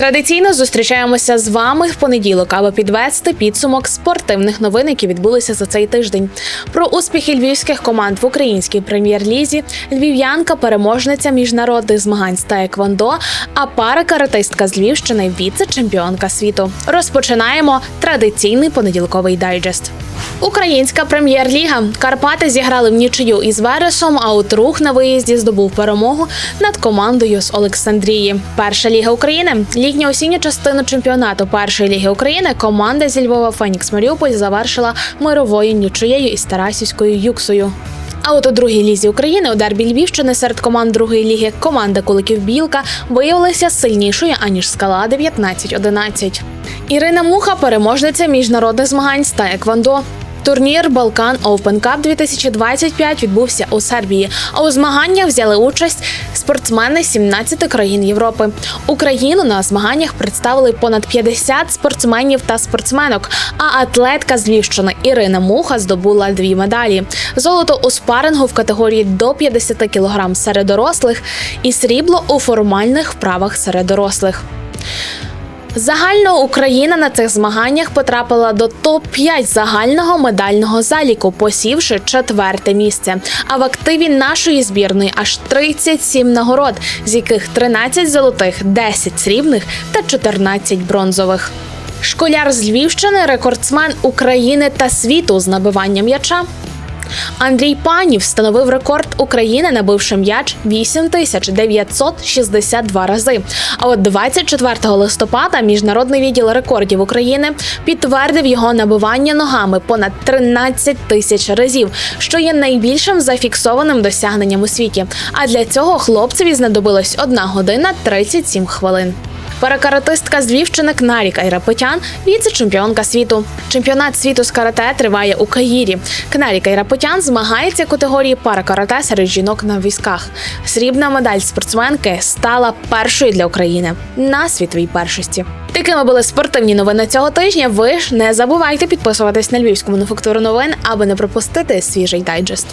Традиційно зустрічаємося з вами в понеділок, аби підвести підсумок спортивних новин, які відбулися за цей тиждень. Про успіхи львівських команд в українській прем'єр-лізі, львів'янка, переможниця міжнародних змагань з таеквондо, а пара каратистка з Львівщини, віце-чемпіонка світу. Розпочинаємо традиційний понеділковий дайджест. Українська прем'єр-ліга Карпати зіграли в нічию із Вересом, а от рух на виїзді здобув перемогу над командою з Олександрії. Перша ліга України. Літня осіння частину чемпіонату першої ліги України команда зі Львова Фенікс Маріуполь завершила мировою нічиєю із Тарасівською Юксою. А от у другій лізі України у дербі Львівщини серед команд другої ліги команда Куликів Білка виявилася сильнішою аніж скала 19-11. Ірина Муха переможниця міжнародних змагань з таеквондо. Турнір Балкан Open Cup 2025 відбувся у Сербії. А у змаганнях взяли участь спортсмени з 17 країн Європи. Україну на змаганнях представили понад 50 спортсменів та спортсменок. А атлетка з Львівщини Ірина Муха здобула дві медалі: золото у спарингу в категорії до 50 кг серед дорослих і срібло у формальних вправах серед дорослих. Загально Україна на цих змаганнях потрапила до топ-5 загального медального заліку, посівши четверте місце. А в активі нашої збірної аж 37 нагород, з яких 13 золотих, 10 срібних та 14 бронзових. Школяр з Львівщини, рекордсмен України та світу з набивання м'яча. Андрій Панів встановив рекорд України, набивши м'яч 8962 рази. А от 24 листопада міжнародний відділ рекордів України підтвердив його набивання ногами понад 13 тисяч разів, що є найбільшим зафіксованим досягненням у світі. А для цього хлопцеві знадобилось 1 година 37 хвилин. Паракаратистка з Львівщини Кнарік Айрапетян – віце-чемпіонка світу. Чемпіонат світу з карате триває у Каїрі. Кнарік Айрапетян змагається категорії паракарате серед жінок на візках. Срібна медаль спортсменки стала першою для України на світовій першості. Такими були спортивні новини цього тижня. Ви ж не забувайте підписуватись на львівську мануфактуру новин, аби не пропустити свіжий дайджест.